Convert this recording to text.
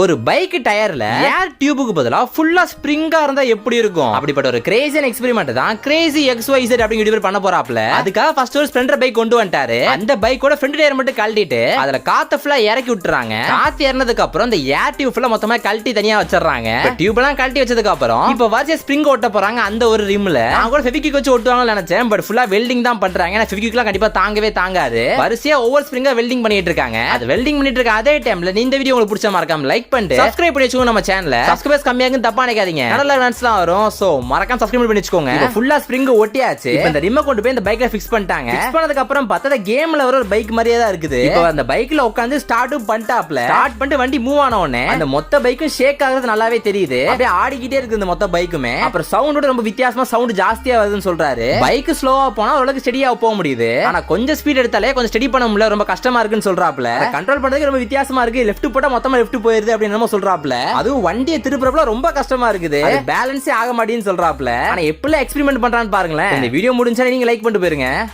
ஒரு பைக் டயர்ல ஏர் டியூபுக்கு பதிலா ஃபுல்லா ஸ்ப்ரிங்கா இருந்தா எப்படி இருக்கும்? அப்படிப்பட்ட ஒரு கிரேசியன் எக்ஸ்பெரிமெண்ட் தான் கிரேசி எக்ஸ் ஒய் அப்படிங்கிற இவர் பண்ண போறாப்ல அதுக்காக ஃபர்ஸ்ட் ஒரு ஸ்ப்ளெண்டர் பைக் கொண்டு வந்துட்டாரு. அந்த பைக்கோட ஃப்ரண்ட் டயர் மட்டும் கழட்டிட்டு அதுல காத்த ஃபுல்லா இறக்கி விட்டுறாங்க. காத்து இறந்ததுக்கு அப்புறம் இந்த ஏர் டியூப் ஃபுல்லா மொத்தமா கழட்டி தனியா வச்சிடுறாங்க. டியூப் எல்லாம் கழட்டி வச்சதுக்கு அப்புறம் இப்ப வரிசை ஸ்ப்ரிங் ஓட்ட போறாங்க அந்த ஒரு ரிம்ல நான் கூட ஃபெவிக்விக் வச்சு ஒட்டுவாங்கன்னு நினைச்சேன் பட் ஃபுல்லா வெல்டிங் தான் பண்றாங்க. ஏன்னா ஃபெவிக்விக்லாம் கண்டிப்பா தாங்கவே தாங்காது. வரிசையா ஒவ்வொரு ஸ்ப்ரிங்கா வெல்டிங் பண்ணிட்டு இருக்காங்க. அது வெல்டிங் பண்ணிட்டு இருக்க அதே டைம்ல இந்த வீடியோ உங்களுக்கு பிடிச்ச மறக்காம லைக் பண்ணிட்டு சப்ஸ்கிரைப் பண்ணி வச்சுக்கோங்க நம்ம சேனல்ல சப்ஸ்கிரைபர்ஸ் கம்மியாகும் தப்பா நினைக்காதீங்க. நல்ல ரன்ஸ்லாம் வரும்? சோ மறக்காம சப்ஸ்கிரைப் பண்ணி வச்சுக்கோங்க. ஃபுல்லா ஸ்ப்ரிங் ஒட்டியாச்சு இப்போ இந்த ரிம்ம கொண்டு போய் இந்த பைக்ல ஃபிக்ஸ் பண்ணிட்டாங்க. ஃபிக்ஸ் பண்ணதுக்கு அப்புறம் பார்த்தா கேம்ல வர ஒரு பைக் மாதிரியே தான் இருக்குது. இப்போ அந்த பைக்ல உட்காந்து ஸ்டார்ட்டும் பண்ணிட்டாப்ல ஸ்டார்ட் பண்ணிட்டு வண்டி மூவ் ஆன உடனே அந்த மொத்த பைக்கும் ஷேக் ஆகுறது நல்லாவே தெரியுது. அப்படியே ஆடிக்கிட்டே இருக்குது இந்த மொத்த பைக்குமே அப்புறம் சவுண்டோட ரொம்ப வித்தியாசமா சவுண்ட் ஜாஸ்தியா வருதுன்னு சொல்றாரு. பைக் ஸ்லோவா போனா ஓரளவுக்கு ஸ்டெடியா போக முடியுது. ஆனா கொஞ்சம் ஸ்பீட் எடுத்தாலே கொஞ்சம் ஸ்டெடி பண்ண முடியல ரொம்ப கஷ்டமா இருக்குன்னு சொல்றாப்ல கண்ட்ரோல் பண்றதுக்கு ரொம்ப வித்தியாசமா இருக்கு. லெஃப்ட் போட்டா மொத்தமா லெஃப்ட் போயிருது அப்படின்னு நம்ம சொல்றாப்ல. அதுவும் வண்டியை திருப்புறப்பல ரொம்ப கஷ்டமா இருக்குது. பேலன்ஸே ஆக மாட்டேன்னு சொல்றாப்ல. ஆனா எப்படிலாம் எக்ஸ்பெரிமெண்ட் பண்றான்னு பாருங்களேன். இந்த வீடியோ முடிஞ்சா நீங்க லைக் பண்ணிட்டு போயிருங்க.